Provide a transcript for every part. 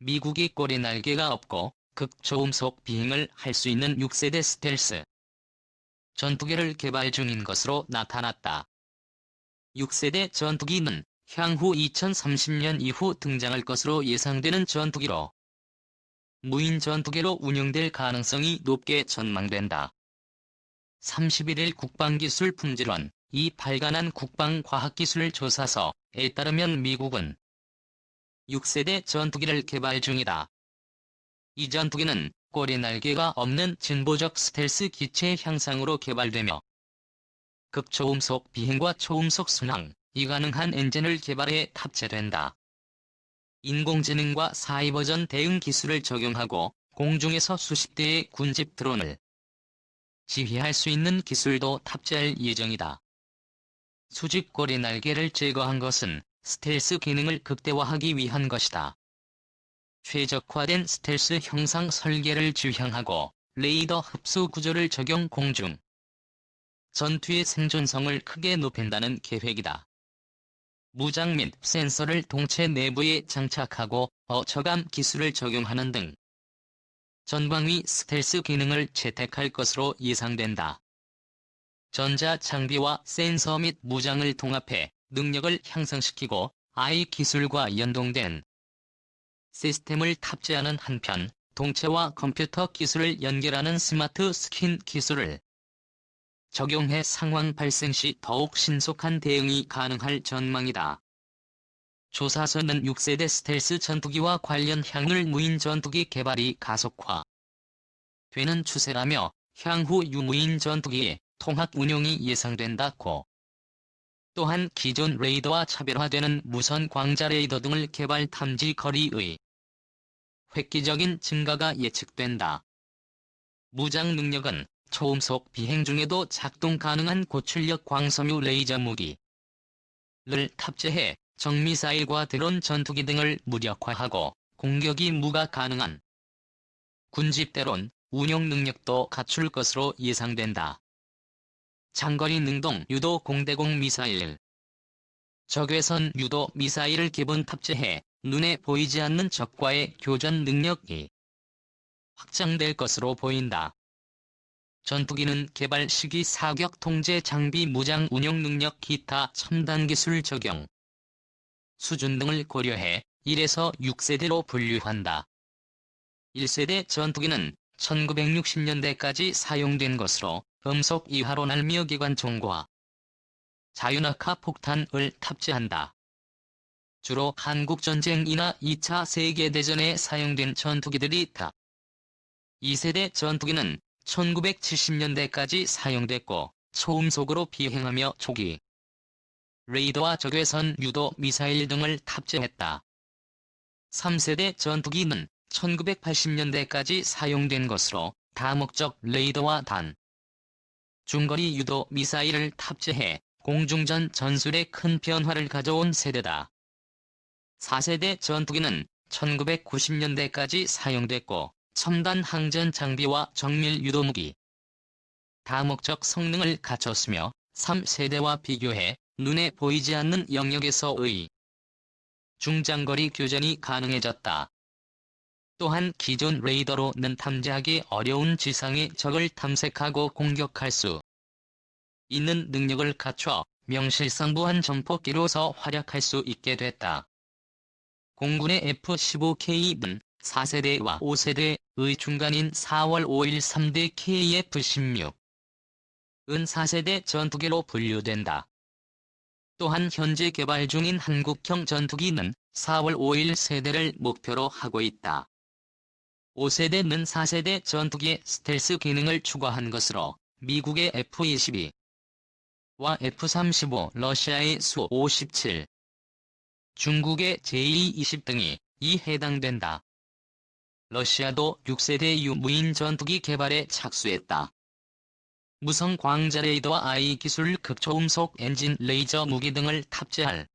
미국이 꼬리 날개가 없고 극초음속 비행을 할 수 있는 6세대 스텔스 전투기를 개발 중인 것으로 나타났다. 6세대 전투기는 향후 2030년 이후 등장할 것으로 예상되는 전투기로 무인 전투기로 운영될 가능성이 높게 전망된다. 31일 국방기술 품질원 이 발간한 국방과학기술조사서에 따르면 미국은 6세대 전투기를 개발 중이다. 이 전투기는 꼬리 날개가 없는 진보적 스텔스 기체 향상으로 개발되며 극초음속 비행과 초음속 순항, 이 가능한 엔진을 개발해 탑재된다. 인공지능과 사이버전 대응 기술을 적용하고 공중에서 수십 대의 군집 드론을 지휘할 수 있는 기술도 탑재할 예정이다. 수직 꼬리 날개를 제거한 것은 스텔스 기능을 극대화하기 위한 것이다. 최적화된 스텔스 형상 설계를 주향하고 레이더 흡수 구조를 적용 공중 전투의 생존성을 크게 높인다는 계획이다. 무장 및 센서를 동체 내부에 장착하고 어처감 기술을 적용하는 등 전방위 스텔스 기능을 채택할 것으로 예상된다. 전자 장비와 센서 및 무장을 통합해 능력을 향상시키고 AI 기술과 연동된 시스템을 탑재하는 한편 동체와 컴퓨터 기술을 연결하는 스마트 스킨 기술을 적용해 상황 발생 시 더욱 신속한 대응이 가능할 전망이다. 조사서는 6세대 스텔스 전투기와 관련 향후 무인 전투기 개발이 가속화 되는 추세라며 향후 유무인 전투기의 통합 운용이 예상된다고 또한 기존 레이더와 차별화되는 무선 광자 레이더 등을 개발 탐지 거리의 획기적인 증가가 예측된다. 무장 능력은 초음속 비행 중에도 작동 가능한 고출력 광섬유 레이저 무기를 탑재해 정미사일과 드론 전투기 등을 무력화하고 공격이 무가 가능한 군집대론 운용 능력도 갖출 것으로 예상된다. 장거리 능동 유도 공대공 미사일 적외선 유도 미사일을 기본 탑재해 눈에 보이지 않는 적과의 교전 능력이 확장될 것으로 보인다. 전투기는 개발 시기 사격 통제 장비 무장 운용 능력 기타 첨단 기술 적용 수준 등을 고려해 1에서 6세대로 분류한다. 1세대 전투기는 1960년대까지 사용된 것으로 음속 이하로 날미어 기관 총과 자윤학화 폭탄을 탑재한다. 주로 한국전쟁이나 2차 세계대전에 사용된 전투기들이 있다. 2세대 전투기는 1970년대까지 사용됐고 초음속으로 비행하며 초기 레이더와 적외선 유도 미사일 등을 탑재했다. 3세대 전투기는 1980년대까지 사용된 것으로 다목적 레이더와 단 중거리 유도 미사일을 탑재해 공중전 전술에 큰 변화를 가져온 세대다. 4세대 전투기는 1990년대까지 사용됐고 첨단 항전 장비와 정밀 유도무기, 다목적 성능을 갖췄으며 3세대와 비교해 눈에 보이지 않는 영역에서의 중장거리 교전이 가능해졌다. 또한 기존 레이더로는 탐지하기 어려운 지상의 적을 탐색하고 공격할 수 있는 능력을 갖춰 명실상부한 전폭기로서 활약할 수 있게 됐다. 공군의 F-15K는 4세대와 5세대의 중간인 4월 5일 3대 KF-16은 4세대 전투기로 분류된다. 또한 현재 개발 중인 한국형 전투기는 4월 5일 세대를 목표로 하고 있다. 5세대는 4세대 전투기의 스텔스 기능을 추가한 것으로 미국의 F-22와 F-35, 러시아의 수-57, 중국의 J-20 등이 이 해당된다. 러시아도 6세대 유무인 전투기 개발에 착수했다. 무선 광자 레이더와 I 기술 극초음속 엔진 레이저 무기 등을 탑재할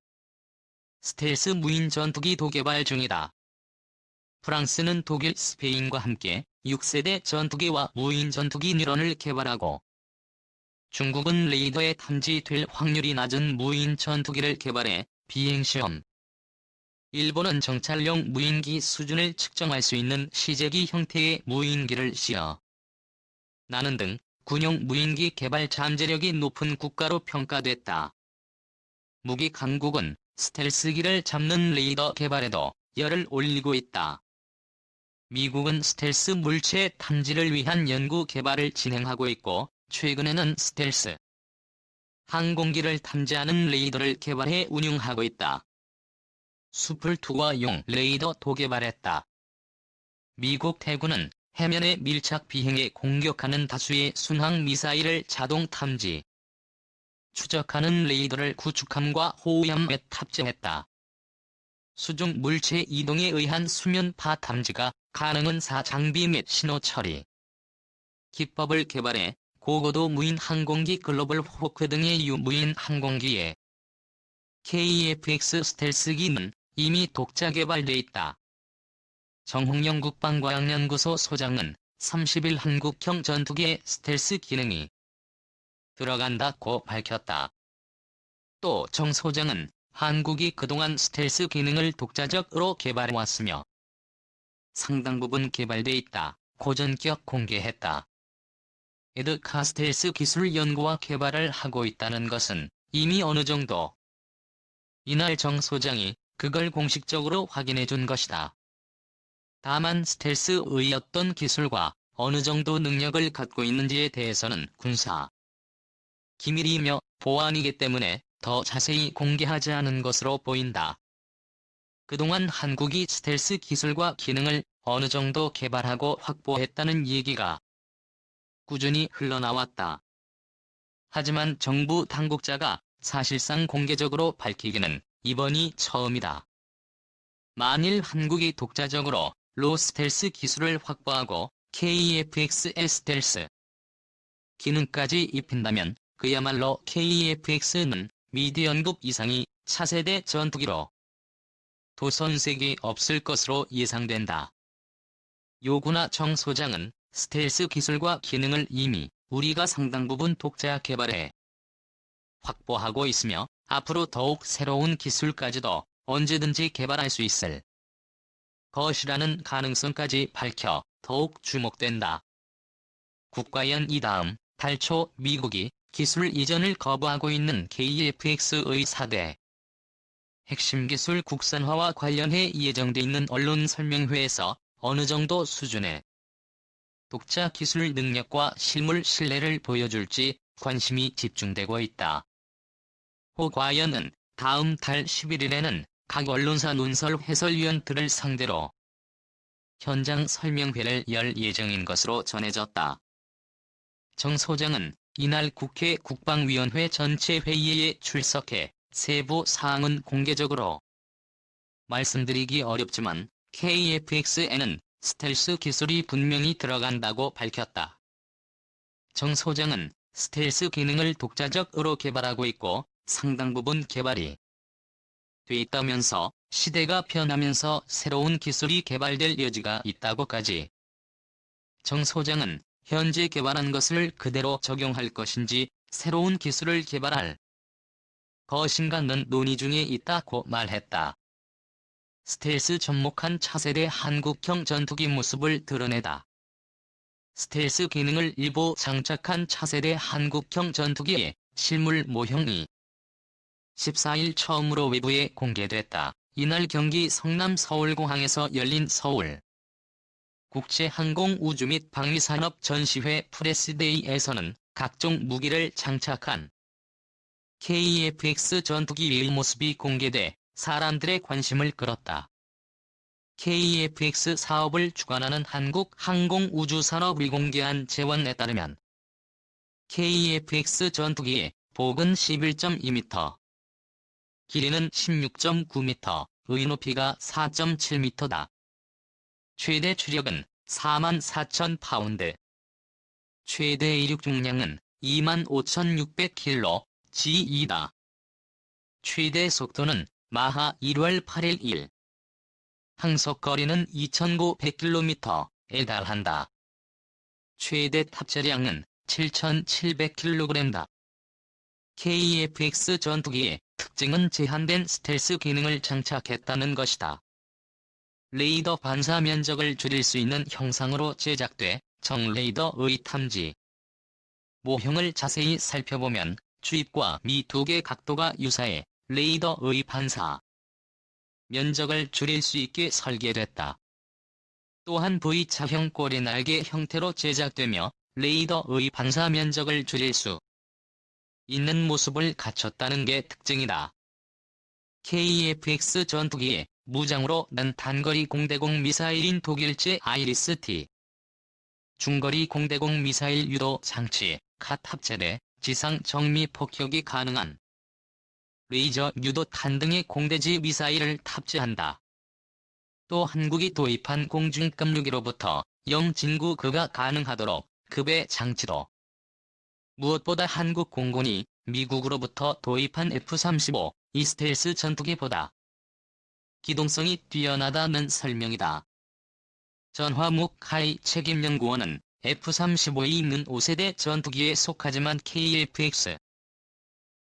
스텔스 무인 전투기 도 개발 중이다. 프랑스는 독일, 스페인과 함께 6세대 전투기와 무인 전투기 뉴런을 개발하고 중국은 레이더에 탐지될 확률이 낮은 무인 전투기를 개발해 비행시험 일본은 정찰용 무인기 수준을 측정할 수 있는 시제기 형태의 무인기를 씌어 나는 등 군용 무인기 개발 잠재력이 높은 국가로 평가됐다. 무기 강국은 스텔스기를 잡는 레이더 개발에도 열을 올리고 있다. 미국은 스텔스 물체 탐지를 위한 연구 개발을 진행하고 있고 최근에는 스텔스 항공기를 탐지하는 레이더를 개발해 운용하고 있다. 숲을 투과용 레이더 도 개발했다. 미국 해군은 해면에 밀착 비행에 공격하는 다수의 순항 미사일을 자동 탐지, 추적하는 레이더를 구축함과 호위함에 탑재했다. 수중 물체 이동에 의한 수면 파 탐지가 가능한 사장비 및 신호 처리 기법을 개발해 고고도 무인 항공기 글로벌 호크 등의 유무인 항공기에 KFX 스텔스기는 이미 독자 개발돼 있다. 정홍영 국방과학연구소 소장은 30일 한국형 전투기의 스텔스 기능이 들어간다고 밝혔다. 또 정 소장은 한국이 그동안 스텔스 기능을 독자적으로 개발해왔으며 상당 부분 개발돼 있다. 고전격 공개했다. 에드 카 스텔스 기술 연구와 개발을 하고 있다는 것은 이미 어느 정도 이날 정 소장이 그걸 공식적으로 확인해 준 것이다. 다만 스텔스의 어떤 기술과 어느 정도 능력을 갖고 있는지에 대해서는 군사 기밀이며 보안이기 때문에 더 자세히 공개하지 않은 것으로 보인다. 그동안 한국이 스텔스 기술과 기능을 어느 정도 개발하고 확보했다는 얘기가 꾸준히 흘러나왔다. 하지만 정부 당국자가 사실상 공개적으로 밝히기는 이번이 처음이다. 만일 한국이 독자적으로 로 스텔스 기술을 확보하고 KFXL 스텔스 기능까지 입힌다면 그야말로 KFX는 미디언급 이상이 차세대 전투기로 도선색이 없을 것으로 예상된다. 요구나 정 소장은 스텔스 기술과 기능을 이미 우리가 상당 부분 독자 개발해 확보하고 있으며 앞으로 더욱 새로운 기술까지도 언제든지 개발할 수 있을 것이라는 가능성까지 밝혀 더욱 주목된다. 국가연 이 다음 달초 미국이 기술 이전을 거부하고 있는 KFX의 4대 핵심 기술 국산화와 관련해 예정돼 있는 언론 설명회에서 어느 정도 수준의 독자 기술 능력과 실물 신뢰를 보여줄지 관심이 집중되고 있다. 호 과연은 다음 달 11일에는 각 언론사 논설 해설위원들을 상대로 현장 설명회를 열 예정인 것으로 전해졌다. 정 소장은 이날 국회 국방위원회 전체 회의에 출석해 세부 사항은 공개적으로 말씀드리기 어렵지만 KFX에는 스텔스 기술이 분명히 들어간다고 밝혔다. 정 소장은 스텔스 기능을 독자적으로 개발하고 있고 상당 부분 개발이 돼 있다면서 시대가 변하면서 새로운 기술이 개발될 여지가 있다고까지. 정 소장은 현재 개발한 것을 그대로 적용할 것인지 새로운 기술을 개발할 것인가는 논의 중에 있다고 말했다. 스텔스 접목한 차세대 한국형 전투기 모습을 드러내다. 스텔스 기능을 일부 장착한 차세대 한국형 전투기의 실물 모형이 14일 처음으로 외부에 공개됐다. 이날 경기 성남 서울공항에서 열린 서울 국제항공우주 및 방위산업 전시회 프레스데이에서는 각종 무기를 장착한 KFX 전투기의 모습이 공개돼 사람들의 관심을 끌었다. KFX 사업을 주관하는 한국항공우주산업이 공개한 재원에 따르면 KFX 전투기의 폭은 11.2m, 길이는 16.9m, 의 높이가 4.7m다. 최대 추력은 4만 4천 파운드. 최대 이륙 중량은 2만 5,600kg, G2다. 최대 속도는 마하 1월 8일 1. 항속 거리는 2,900km에 달한다. 최대 탑재량은 7,700kg다. KFX 전투기의 특징은 제한된 스텔스 기능을 장착했다는 것이다. 레이더 반사 면적을 줄일 수 있는 형상으로 제작돼 정 레이더의 탐지. 모형을 자세히 살펴보면 주입과 미 두 개 각도가 유사해 레이더의 반사 면적을 줄일 수 있게 설계됐다. 또한 V차형 꼬리 날개 형태로 제작되며 레이더의 반사 면적을 줄일 수 있는 모습을 갖췄다는 게 특징이다. KFX 전투기에 무장으로 난 단거리 공대공 미사일인 독일제 아이리스-T 중거리 공대공 미사일 유도 장치, 카 탑재돼 지상 정미 폭격이 가능한 레이저 유도탄 등의 공대지 미사일을 탑재한다. 또 한국이 도입한 공중급 무기로부터 영진구그가 가능하도록 급의 장치도 무엇보다 한국 공군이 미국으로부터 도입한 F-35 이 스텔스 전투기보다 기동성이 뛰어나다는 설명이다. 전화묵 하이 책임연구원은 F-35E는 5세대 전투기에 속하지만 KF-X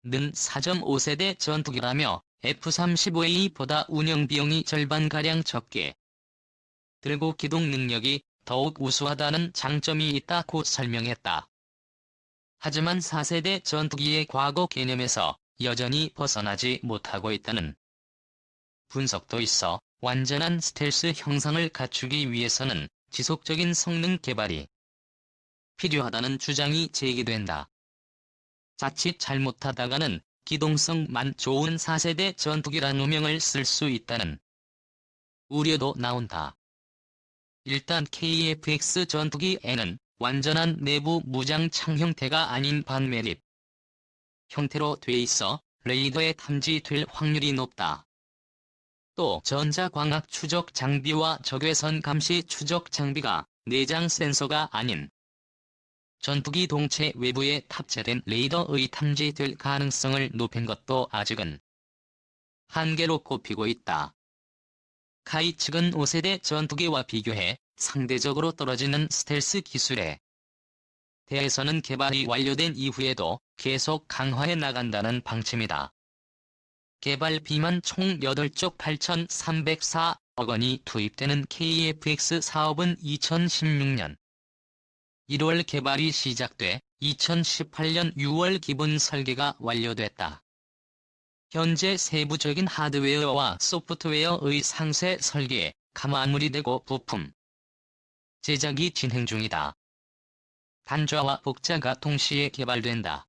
는 4.5세대 전투기라며 F-35A보다 운영 비용이 절반가량 적게 들고 기동 능력이 더욱 우수하다는 장점이 있다고 설명했다. 하지만 4세대 전투기의 과거 개념에서 여전히 벗어나지 못하고 있다는 분석도 있어 완전한 스텔스 형상을 갖추기 위해서는 지속적인 성능 개발이 필요하다는 주장이 제기된다. 자칫 잘못하다가는 기동성만 좋은 4세대 전투기란 오명을 쓸 수 있다는 우려도 나온다. 일단 KF-X 전투기에는 완전한 내부 무장창 형태가 아닌 반매립 형태로 돼 있어 레이더에 탐지될 확률이 높다. 또 전자광학 추적 장비와 적외선 감시 추적 장비가 내장 센서가 아닌 전투기 동체 외부에 탑재된 레이더의 탐지될 가능성을 높인 것도 아직은 한계로 꼽히고 있다. 카이 측은 5세대 전투기와 비교해 상대적으로 떨어지는 스텔스 기술에 대해서는 개발이 완료된 이후에도 계속 강화해 나간다는 방침이다. 개발 비만 총 8쪽 8,304억 원이 투입되는 KFX 사업은 2016년 1월 개발이 시작돼 2018년 6월 기본 설계가 완료됐다. 현재 세부적인 하드웨어와 소프트웨어의 상세 설계에 가마무리되고 부품 제작이 진행 중이다. 단좌와 복자가 동시에 개발된다.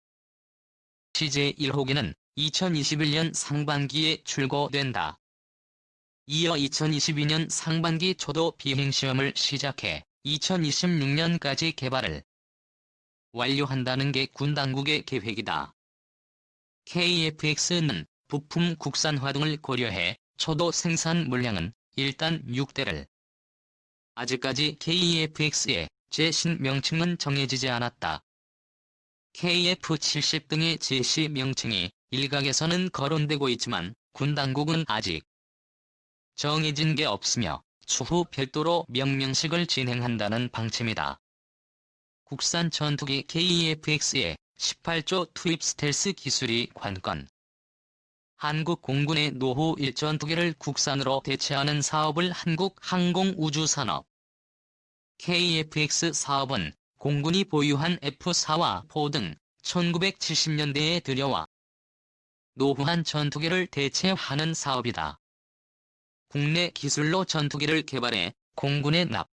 CJ 1호기는 2021년 상반기에 출고된다. 이어 2022년 상반기 초도 비행시험을 시작해 2026년까지 개발을 완료한다는 게 군 당국의 계획이다. KFX는 부품 국산화 등을 고려해 초도 생산 물량은 일단 6대를 아직까지 KFX의 제신 명칭은 정해지지 않았다. KF-70 등의 제시 명칭이 일각에서는 거론되고 있지만 군 당국은 아직 정해진 게 없으며 추후 별도로 명명식을 진행한다는 방침이다. 국산 전투기 KF-X의 18조 투입 스텔스 기술이 관건. 한국 공군의 노후 1전투기를 국산으로 대체하는 사업을 한국항공우주산업 KF-X 사업은 공군이 보유한 F-4와 4 등 1970년대에 들여와 노후한 전투기를 대체하는 사업이다. 국내 기술로 전투기를 개발해 공군에 납